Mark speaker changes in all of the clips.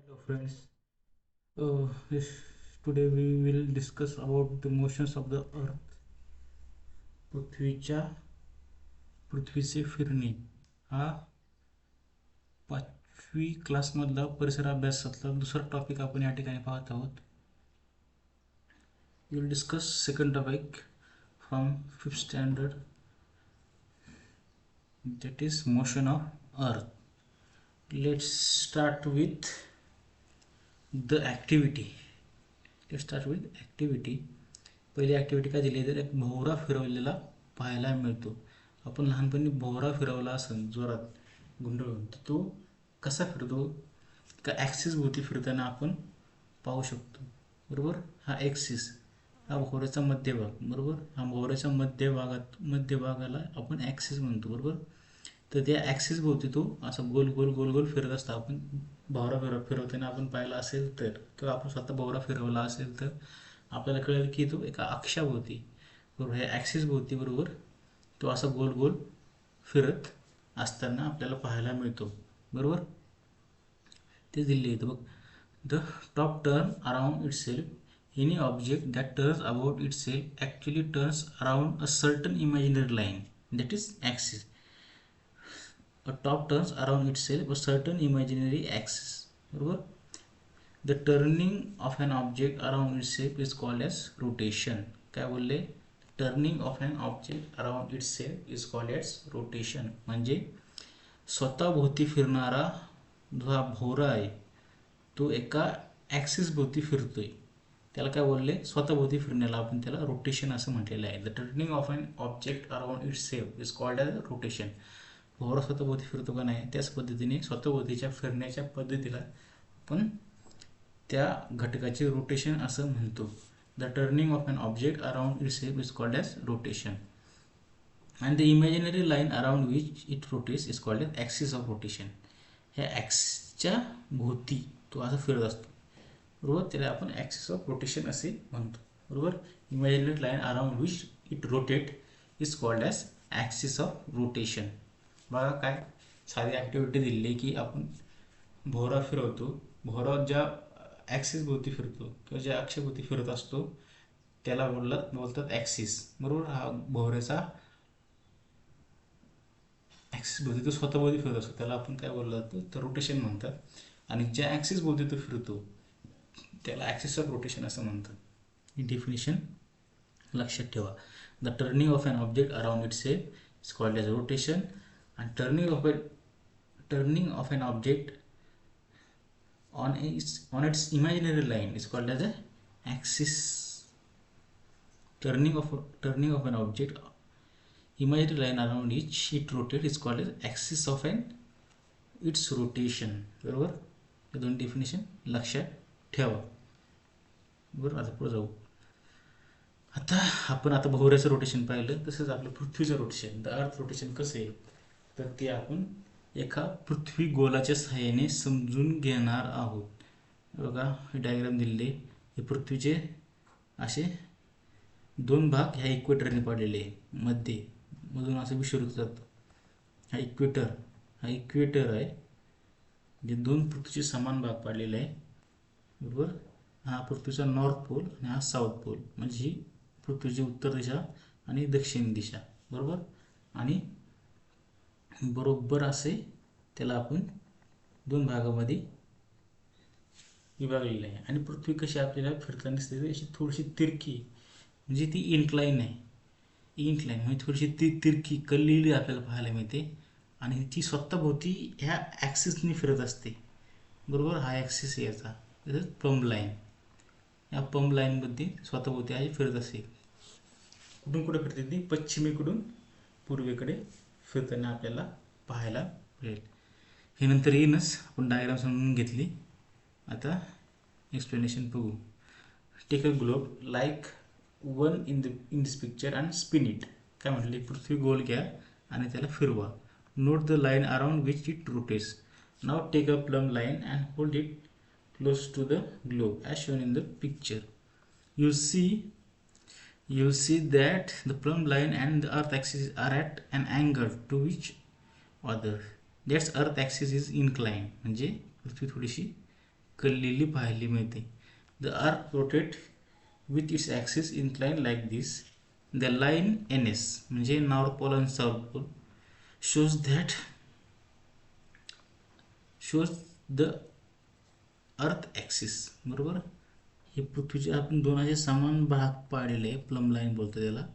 Speaker 1: Hello friends. Uh, yes, today we will discuss about the motions of the earth. पृथ्वीच्या पृथ्वीचे फिरणे हा पाचवी क्लासमधला परिसर अभ्यासातला दुसरा टॉपिक आपण या ठिकाणी पाहत आहोत will discuss second topic from fifth standard that is motion of earth let's start with the activity let's start with activity पहिली ॲक्टिव्हिटी काय दिली? तर एक भोवरा फिरवलेला पाहायला मिळतो. आपण लहानपणी भोवरा फिरवला असेल जोरात गुंडळून तर तो कसा फिरतो? का ॲक्सिस भोवती फिरताना आपण पाहू शकतो. बरोबर? हा ॲक्सिस हा भोवऱ्याचा मध्यभाग. बरोबर? हा भोवऱ्याच्या मध्यभागात मध्यभागाला आपण ॲक्सिस म्हणतो. बरोबर? तर त्या ॲक्सिस भोवती तो असा गोल गोल गोल गोल फिरत असता. आपण भावरा फिरव फिरवताना आपण पाहिला असेल तर किंवा आपण स्वतः भावरा फिरवला असेल तर आपल्याला कळेल की तो एका अक्षाभोवती बरोबर ह्या ॲक्सिसभोवती बरोबर तो असा गोल गोल फिरत असताना आपल्याला पाहायला मिळतो. बरोबर? ते दिले येतं बघ the top turn around itself any object that turns about itself actually turns around a certain imaginary line that is axis a top turns around itself a certain imaginary axis बरोबर? The turning of an object around itself is called as rotation. काय बोलले? Turning of an object around itself is called as rotation म्हणजे स्वतः भोवती फिरणारा जो हा भोवरा आहे तो एका ॲक्सिस भोवती फिरतोय. त्याला काय बोलले? स्वतः भोवती फिरण्याला आपण त्याला रोटेशन असं म्हटलेलं आहे. The turning of an object around itself is called as rotation भोवरा स्वतःभोवती फिरतो का नाही त्याच पद्धतीने स्वतःभोवतीच्या फिरण्याच्या पद्धतीला आपण त्या घटकाचे रोटेशन असं म्हणतो. The turning of an object around itself is called as rotation and the imaginary line around which it rotates is called as axis of rotation ह्या ॲक्सच्या भोवती तो असा फिरत असतो. बरोबर? त्याला आपण ॲक्सिस ऑफ रोटेशन असे म्हणतो. बरोबर? Imaginary line around which it rotate is called as axis of rotation बघा काय साधी ॲक्टिव्हिटी दिली की आपण भोवरा फिरवतो. भोवरा ज्या ॲक्सिस भोवती फिरतो किंवा ज्या अक्षभोवती फिरत असतो त्याला बोललात बोलतात ॲक्सिस बरोबर? हा भोवऱ्याचा ॲक्सिस भोवती तो स्वतःभोवती फिरत असतो. त्याला आपण काय बोललं जातं? तर रोटेशन म्हणतात. आणि ज्या ॲक्सिस भोवती तो फिरतो त्याला ॲक्सिस ऑफ रोटेशन असं म्हणतात. ही डेफिनेशन लक्षात ठेवा. The turning of an object around itself is called as rotation and turning of a turning of an object on its on its imaginary line is called as a axis turning of turning of an object imaginary line around which it rotates is called as axis of an its rotation बरोबर हे दोन definition लक्षात ठेवा बरोबर आता पुढे जाऊ आता आपण आता भोवऱ्याचं रोटेशन पाहिलं तसंच आपलं पृथ्वीचं रोटेशन द अर्थ रोटेशन कसं आहे तर ते आपण एका पृथ्वी गोलाच्या सहाय्याने समजून घेणार आहोत. बघा हे डायग्राम दिलेले हे पृथ्वीचे असे दोन भाग ह्या इक्वेटरने पडलेले आहे. मध्ये मधून असं विश्वरूप जातं हा इक्वेटर हा इक्वेटर आहे. जे दोन पृथ्वीचे समान भाग पाडलेले आहे. बरोबर? हा पृथ्वीचा नॉर्थ पोल आणि हा साऊथ पोल म्हणजे ही पृथ्वीची उत्तर दिशा आणि दक्षिण दिशा. बरोबर? आणि बरोबर असे त्याला आपण दोन भागामध्ये विभागलेलं आहे. आणि पृथ्वी कशी आपल्याला फिरताना दिसते अशी थोडीशी तिरकी म्हणजे ती इन्क्लाईन आहे. इन्क्लाईन म्हणजे थोडीशी ती तिरकी कललेली आपल्याला पाहायला मिळते. आणि ती स्वतःभोवती ह्या ॲक्सिसने फिरत असते. बरोबर? हा ॲक्सिस याचा. तसंच पंप लाईन या पंप लाईनमध्ये स्वतःभोवती आहे फिरत असते कुठून कुठे फिरते ती? पश्चिमेकडून पूर्वेकडे फिरताना आपल्याला पाहायला मिळेल. हे नंतर येईनच. आपण डायग्राम समजून घेतली. आता एक्सप्लेनेशन बघू. Take a globe like one in the in this picture and spin it काय म्हटले? पृथ्वी गोल घ्या आणि त्याला फिरवा. Note the line around which it rotates now take a plumb line and hold it close to the globe as shown in the picture you see you see that the plumb line and the earth axis are at an angle to which other. That's earth axis is inclined. म्हणजे पृथ्वी थोडीशी कललेली पाहायला मिळते. The earth rotate with its axis incline like this the line N S म्हणजे north pole and south pole shows that shows the earth axis बरोबर? हे पृथ्वीचे आपण दोनाचे समान भाग पाडलेले आहे प्लम लाईन बोलतो त्याला.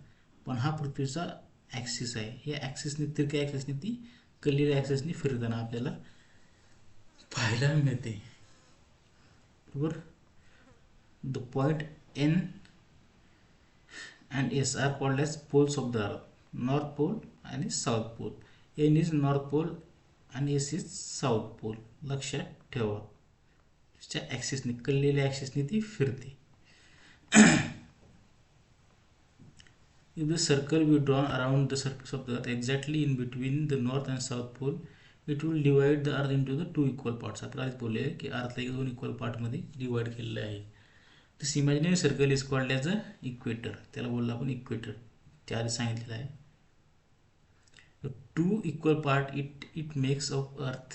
Speaker 1: पण हा पृथ्वीचा ॲक्सिस आहे. या ॲक्सिसने तिरक्या ॲक्सिसने ती कल्लेल्या ॲक्सिसने फिरताना आपल्याला पाहायला मिळते. बरोबर? The point N and S are called as poles of the earth north pole आणि south pole N is north pole आणि एस इज साऊथ पोल लक्षात ठेवा. च्या ॲक्सिसने कल्लेल्या ॲक्सिसने ती फिरते. If the circle we drawn around the circle of the exactly in between the north and south pole pole it will the the earth into the two equal parts आपण आधीच बोलले की अर्थला एक दोन इक्वल पार्टमध्ये डिवाइड केलेलं आहे. This imaginary circle is called as a equator त्याला बोललो आपण इक्वेटर त्या आधी सांगितलेलं आहे. Two equal part it it makes of earth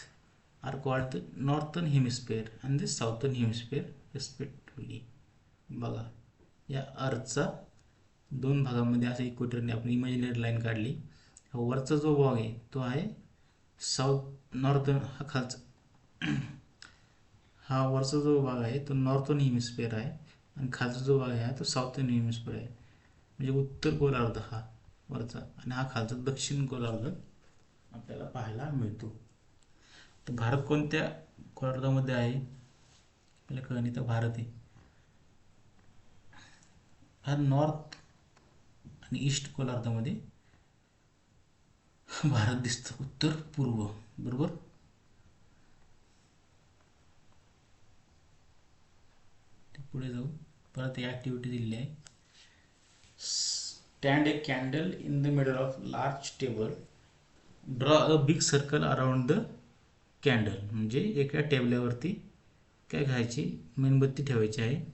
Speaker 1: are called the northern hemisphere and the southern hemisphere respectively. बघा या अर्थचा दोन भागामध्ये असं इक्वेटरने आपण इमॅजिनरी लाईन काढली. वरचा जो भाग आहे तो आहे साऊथ नॉर्थन हा खालचा. हा वरचा जो भाग आहे तो नॉर्थन हेमिस्फिअर आहे आणि खालचा जो भाग आहे तो साऊथर्न हेमिस्फिअर आहे. म्हणजे उत्तर गोलार्ध हा वरचा आणि हा खालचा दक्षिण गोलार्ध आपल्याला पाहायला मिळतो. तर भारत कोणत्या गोलार्धामध्ये आहे? आपल्याला कळणी तर भारत आहे. हा नॉर्थ आणि ईस्ट गोलार्धामध्ये भारत दिसतो. उत्तर पूर्व. बरोबर? पुढे जाऊ. परत ही ॲक्टिव्हिटी दिलेली आहे. Stand a candle in the middle of large table draw a big circle around the candle म्हणजे एका टेबल्यावरती काय घ्यायची? मेणबत्ती ठेवायची आहे.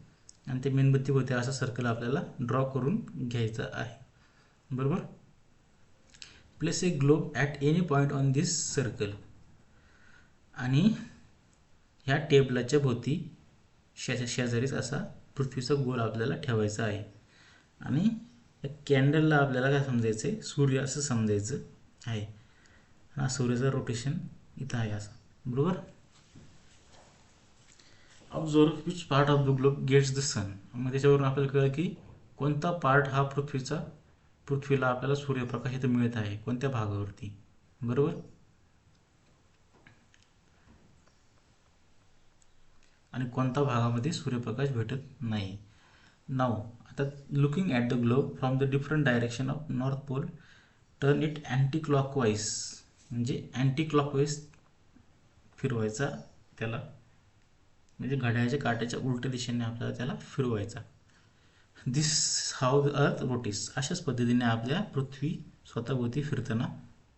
Speaker 1: आणि ते मेणबत्तीवरती असा सर्कल आपल्याला ड्रॉ करून घ्यायचा आहे. बरोबर? Place a globe at any point on this circle आणि ह्या टेबलाच्या भोवती शेजा शेजारीच असा पृथ्वीचा गोल आपल्याला ठेवायचा आहे. आणि या कॅन्डलला आपल्याला काय समजायचं आहे सूर्य असं समजायचं आहे. हा सूर्याचं रोटेशन इथं आहे असं. बरोबर? Observe which part of the globe gets the sun मग त्याच्यावरून आपल्याला कळलं की कोणता पार्ट हा पृथ्वीचा पृथ्वीला आपल्याला सूर्यप्रकाश इथं मिळत आहे कोणत्या भागावरती? बरोबर? आणि कोणत्या भागामध्ये सूर्यप्रकाश भेटत नाही? नाव आता looking at the globe from the different direction of north pole turn it anticlockwise म्हणजे अँटी क्लॉकवाईज फिरवायचा त्याला. म्हणजे घड्याळ्याच्या काट्याच्या उलट्या दिशेने आपल्याला त्याला फिरवायचा. दिस हाऊ द अर्थ रोटीस अशाच पद्धतीने आपल्या पृथ्वी स्वतःभोवती फिरताना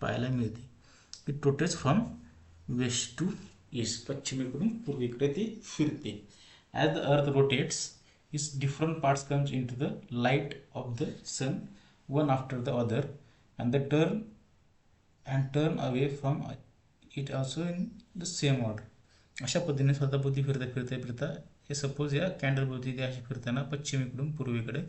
Speaker 1: पाहायला मिळते. It rotates from west to east पश्चिमेकडून पूर्वेकडे ती फिरते. As the earth rotates its different parts comes into the light of the sun one after the other and the turn and turn away from it also in the same order अशा पद्धतीने स्वतःभोवती फिरता फिरता फिरता हे suppose या कॅन्डलभोवती ते असे फिरताना पश्चिमेकडून पूर्वेकडे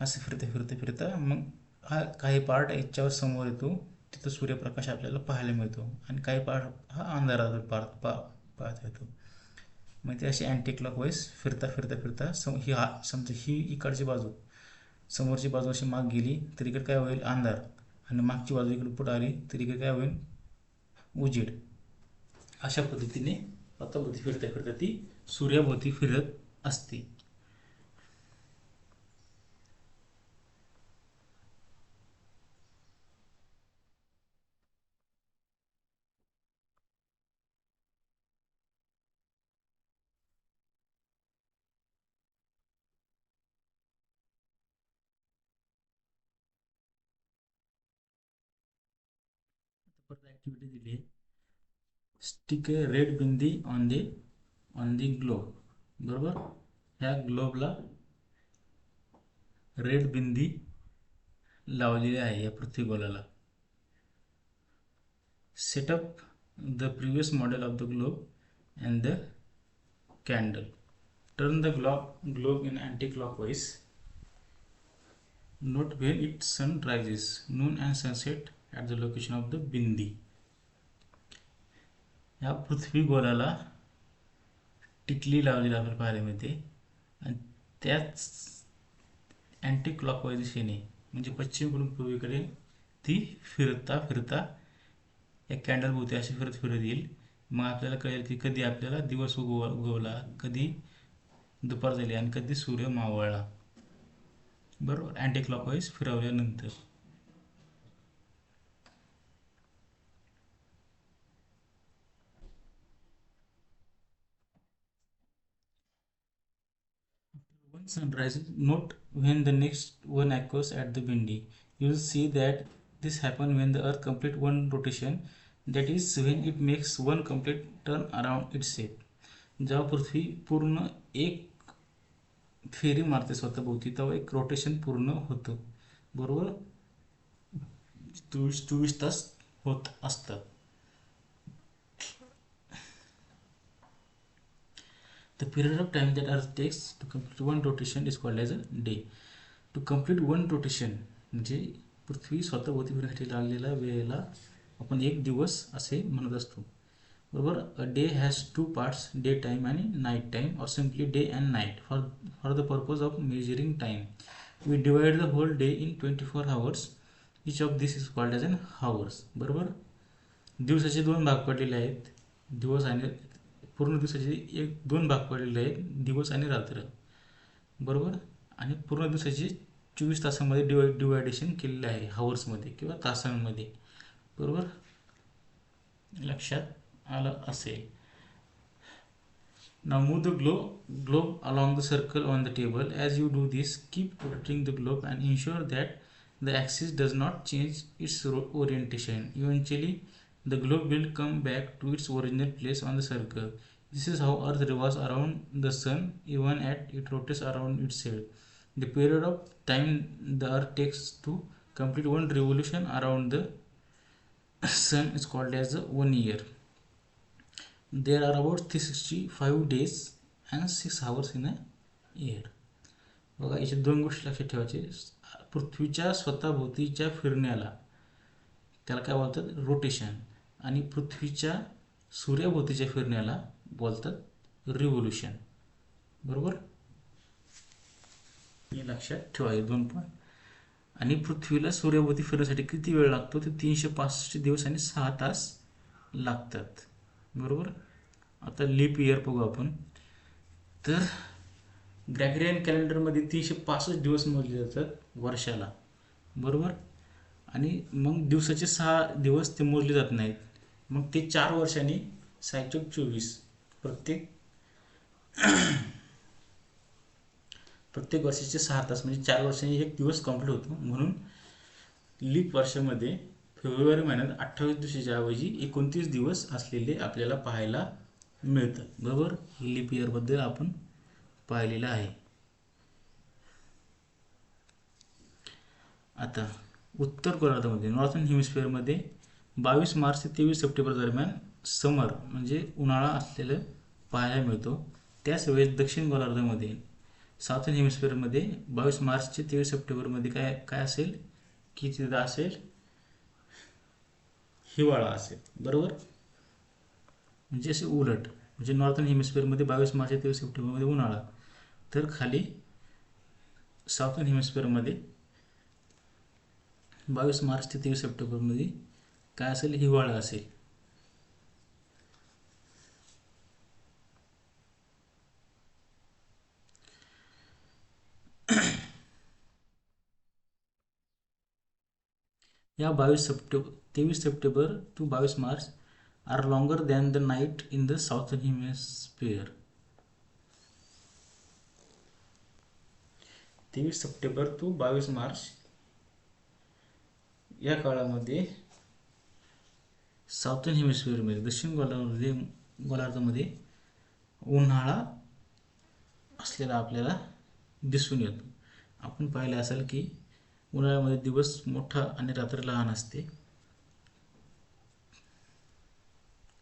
Speaker 1: असं फिरता फिरता फिरता मग हा काही पार्ट याच्यावर समोर येतो. तिथं सूर्यप्रकाश आपल्याला पाहायला मिळतो. आणि काही पार्ट हा अंधारात पार पा पाहता येतो. मग ते अशी अँटी क्लॉकवाईज फिरता फिरता फिरता सम ही हा समजा ही इकडची बाजू. समोरची बाजू अशी माग गेली तर इकडे काय होईल? अंधार. आणि मागची बाजू इकडे पुढं आली तर इकडे काय होईल? उजेड अशा पद्धतीने स्वतःभोवती फिरता फिरता ती सूर्याभोवती फिरत असते. परत ॲक्टिव्हिटी दिली आहे stick a red bindi on the on the globe बरोबर ह्या ग्लोबला रेड बिंदी लावलेली आहे या पृथ्वीगोलाला set up the previous model of the globe and the candle turn the globe globe in anti-clockwise note when its sun rises noon and sunset at the location of the bindi या पृथ्वी गोलाला टिकली लावलेली आपल्याला पाहायला मिळते. आणि त्याच anti clockwise दिशेने म्हणजे पश्चिमकडून पूर्वेकडे ती फिरता फिरता या कॅन्डल भोवती अशी फिरत फिरत येईल. मग आपल्याला कळेल की कधी आपल्याला दिवस उगव उगवला कधी दुपार झाली आणि कधी सूर्य मावळला. बरोबर? अँटी क्लॉकवाईज फिरवल्यानंतर. One sunrise note when the next one occurs at the bindi you will see that this happen when the earth complete one rotation that is when it makes one complete turn around itself जेव्हा पृथ्वी पूर्ण एक फेरी मारते स्वतःभोवती तेव्हा एक rotation पूर्ण होतं बरोबर चोवीस चोवीस तास होत असतं The period of time that Earth takes to complete one rotation is called as a day. To complete one rotation म्हणजे पृथ्वी स्वतःभोवती फिरण्यासाठी लागलेल्या वेळेला आपण एक दिवस असे म्हणत असतो. बरोबर? A day has two parts day time आणि night time or simply day and night for for the purpose of measuring time we divide the whole day in twenty four hours each of this is called as an hours बरोबर? दिवसाचे दोन भाग पडलेले आहेत. दिवस आणि पूर्ण दिवसाचे एक दोन भाग पडलेले आहेत दिवस आणि रात्र. बरोबर? आणि पूर्ण दिवसाचे चोवीस तासामध्ये डिवाय डिवायडेशन केलेले आहे हावर्समध्ये किंवा तासांमध्ये. बरोबर? लक्षात आलं असेल. Now move the glo globe along the circle on the table as you do this keep rotating the globe and ensure that the axis does not change its ro orientation eventually the globe will come back to its original place on the circle. This is how Earth revolves around the Sun even as it rotates around itself. The period of time the Earth takes to complete one revolution around the Sun is called as one year. There are about 365 days and 6 hours in a year. बघा याच्या दोन गोष्टी लक्षात ठेवायचे पृथ्वीच्या स्वतःभोवतीच्या फिरण्याला त्याला काय बोलतात रोटेशन आणि पृथ्वीच्या सूर्याभोवतीच्या फिरण्याला बोलतात रिव्होल्युशन बरोबर? हे लक्षात ठेवायचे दोन पॉईंट आणि पृथ्वीला सूर्याभोवती फिरण्यासाठी किती वेळ लागतो? ते तीनशे पासष्ट दिवस आणि सहा तास लागतात. बरोबर? आता लीप इयर बघू आपण. तर ग्रॅग्रियन कॅलेंडरमध्ये तीनशे पासष्ट दिवस मोजले जातात वर्षाला. बरोबर? आणि मग दिवसाचे सहा दिवस ते मोजले जात नाहीत. मग ते चार वर्षांनी सायचोक चोवीस. प्रत्येक प्रत्येक वर्षाचे सहा तास म्हणजे चार वर्षांनी एक दिवस कंप्लीट होतो. म्हणून लीप वर्षामध्ये फेब्रुवारी महिन्यात अठ्ठावीस दिवसाच्या ऐवजी एकोणतीस दिवस असलेले आपल्याला पाहायला मिळतात बरोबर? लीप इयरबद्दल आपण पाहिलेलं आहे. आता उत्तर गोलार्धामध्ये नॉर्थन हेमिस्फिअरमध्ये बावीस मार्च ते तेवीस सप्टेंबर दरम्यान समर म्हणजे उन्हाळा असलेलं पाहायला मिळतो. त्याच वेळेस दक्षिण गोलार्धामध्ये साऊथन हेमिस्फिअरमध्ये बावीस मार्च ते तेवीस सप्टेंबरमध्ये काय काय असेल? की तिथं असेल? हिवाळा असेल. बरोबर? म्हणजे असे उलट म्हणजे नॉर्थन हेमिस्फिअरमध्ये बावीस मार्च ते तेवीस सप्टेंबरमध्ये उन्हाळा. तर खाली साऊथन हेमिस्फिअरमध्ये बावीस मार्च ते तेवीस सप्टेंबरमध्ये काय असेल हिवाळा असेल. या बावीस सप्टेंबर तेवीस सप्टेंबर टू बावीस March are longer than the night in the southern hemisphere तेवीस सप्टेंबर टू बावीस मार्च या काळामध्ये साऊथन हेमिस्फिअरमध्ये दक्षिण गोलार्धामध्ये गोलार्धामध्ये उन्हाळा असलेला आपल्याला दिसून येतो. आपण पाहिलं असेल की उन्हाळ्यामध्ये दिवस मोठा आणि रात्र लहान असते.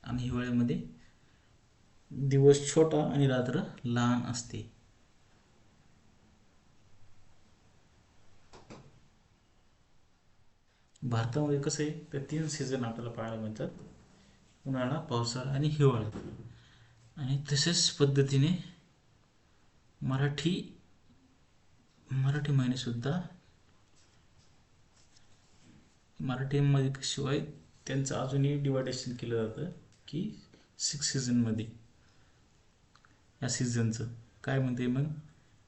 Speaker 1: आणि हिवाळ्यामध्ये दिवस छोटा आणि रात्र लहान असते. भारतामध्ये कसं आहे तर तीन सीझन आपल्याला पाहायला मिळतात. उन्हाळा पावसाळा आणि हिवाळा. आणि तसेच पद्धतीने मराठी मराठी महिनेसुद्धा मराठीमध्ये शिवाय त्यांचं अजूनही डिवायडेशन केलं जातं की सिक्स सीझनमध्ये या सीझनचं काय म्हणते मग?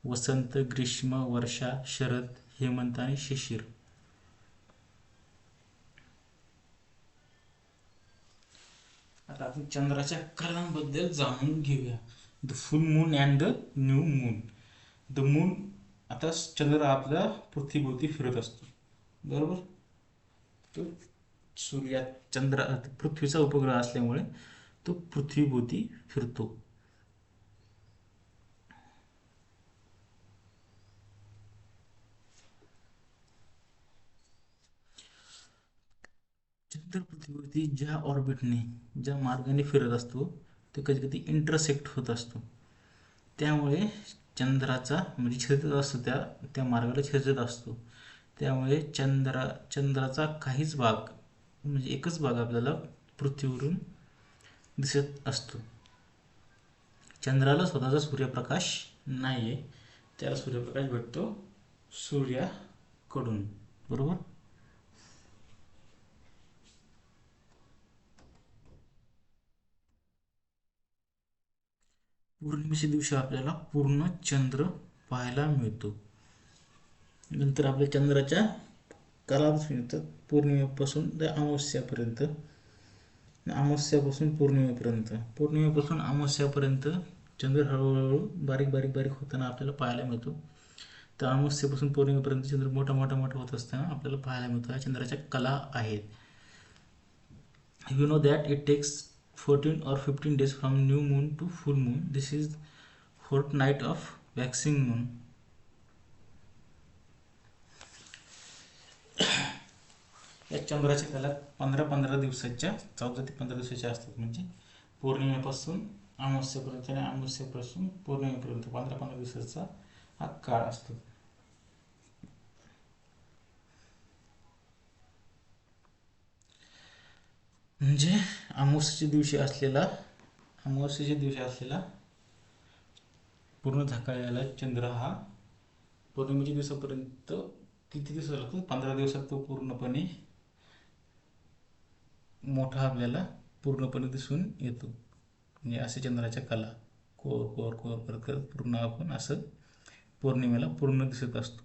Speaker 1: वसंत ग्रीष्म वर्षा शरद हेमंत आणि शिशिर. आता आपण चंद्राच्या कलांबद्दल जाणून घेऊया. The full moon and the new moon the moon आता चंद्र आपल्या पृथ्वीभोवती फिरत असतो. बरोबर? तो सूर्या चंद्र पृथ्वीचा उपग्रह असल्यामुळे तो पृथ्वीभोवती फिरतो. चंद्र पृथ्वीवरती ज्या ऑर्बिटने ज्या मार्गाने फिरत असतो ते कधी कधी इंटरसेक्ट होत असतो. त्यामुळे चंद्राचा म्हणजे छेदत असतो त्या त्या मार्गाला छेदत असतो. त्यामुळे चंद्रा चंद्राचा काहीच भाग म्हणजे एकच भाग आपल्याला पृथ्वीवरून दिसत असतो. चंद्राला स्वतःचा सूर्यप्रकाश नाही आहे त्याला सूर्यप्रकाश भेटतो सूर्याकडून. बरोबर? पौर्णिमेच्या दिवशी आपल्याला पूर्ण चंद्र पाहायला मिळतो. नंतर आपल्या चंद्राच्या कालापासून येतात पौर्णिमेपासून ते अमावस्यापर्यंत. अमावस्यापासून पौर्णिमेपर्यंत. पौर्णिमेपासून अमावस्यापर्यंत चंद्र हळूहळू बारीक बारीक बारीक होताना आपल्याला पाहायला मिळतो. तर अमावस्यापासून पौर्णिमेपर्यंत चंद्र मोठा मोठा मोठा होत असताना आपल्याला पाहायला मिळतो. या चंद्राच्या कला आहेत. You know that it takes 14 or 15 days from new moon to full moon. This is fortnight of waxing moon. या चंद्राच्या कालात पंधरा पंधरा दिवसाच्या चौदा ते पंधरा दिवसाच्या असतात म्हणजे पौर्णिमेपासून अमावस्यापर्यंत आणि अमावस्यापासून पौर्णिमेपर्यंत पंधरा पंधरा दिवसाचा हा काळ असतो. म्हणजे अमावस्येच्या दिवशी असलेला अमावस्येच्या दिवशी असलेला पूर्ण झाकाळलेला चंद्र हा पौर्णिमेच्या दिवसापर्यंत किती दिवस लागतो? पंधरा दिवसात तो पूर्णपणे. मोठा आपल्याला पूर्णपणे दिसून येतो. म्हणजे असे चंद्राच्या कला कोर कोर कोर करत करत पूर्ण आपण असं पौर्णिमेला पूर्ण दिसत असतो.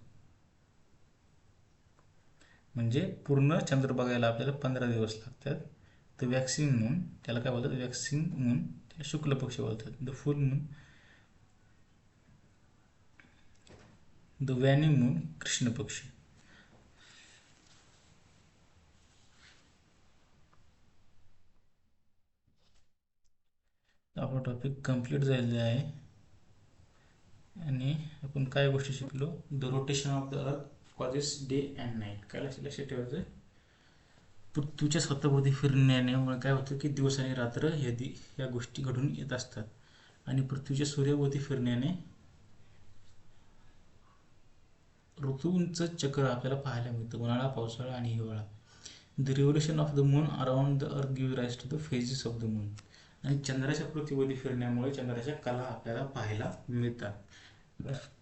Speaker 1: म्हणजे पूर्ण चंद्र बघायला आपल्याला पंधरा दिवस लागतात. द वॅक्सिंग मून त्याला काय बोलतात? वॅक्सिंग मून त्याला शुक्ल पक्ष बोलतात. The full moon the waning moon Krishna पक्ष. आपला टॉपिक कंप्लीट झालेला आहे. आणि आपण काय गोष्टी शिकलो? The rotation of the earth causes day and night काय लक्षात ठेवायचं? पृथ्वीच्या स्वतःभोवती फिरण्यामुळे काय होतं की दिवस आणि रात्र हे दि या गोष्टी घडून येत असतात. आणि पृथ्वीच्या सूर्याभोवती फिरण्याने ऋतूंचं चक्र आपल्याला पाहायला मिळतं. उन्हाळा पावसाळा आणि हिवाळा. The revolution of the moon around the earth give rise to the phases of the moon आणि चंद्राच्या पृथ्वीवरती फिरण्यामुळे चंद्राच्या कला आपल्याला पाहायला मिळतात.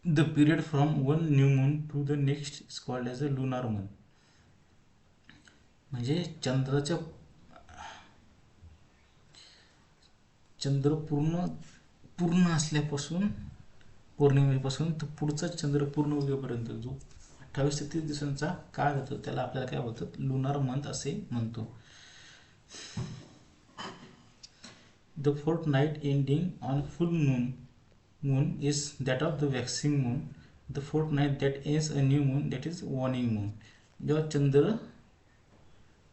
Speaker 1: The period from one new moon to the next is called as a lunar moon म्हणजे चंद्राच्या चंद्र पूर्ण पूर्ण असल्यापासून पौर्णिमेपासून तर पुढचा चंद्र पूर्ण उगेपर्यंत जो अठ्ठावीस ते तीस दिवसांचा काळ होतो त्याला आपल्याला काय बोलतात? लुनार मंथ असे म्हणतो. The fortnight ending on full moon moon is that of the waxing moon the fortnight that as a new moon that is waning moon जेव्हा चंद्र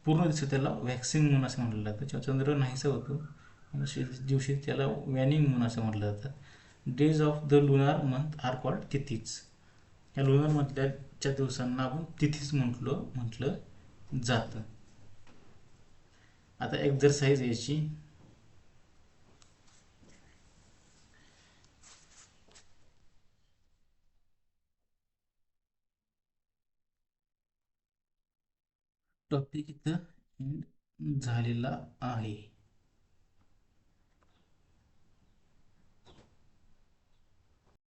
Speaker 1: पूर्ण दिवस त्याला. वॅक्सिंग म्हणून असं म्हटलं जातं. जेव्हा चंद्र नाहीसा होतो दिवशी त्याला वॅनिंग म्हणून असं म्हटलं जातं. Days of the lunar month are called तिथीच. या लुनार मंथल्याच्या दिवसांना आपण तिथीच म्हटलं म्हटलं जातं. आता एक्झरसाइज याची टॉपिक इथं एंड झालेला आहे.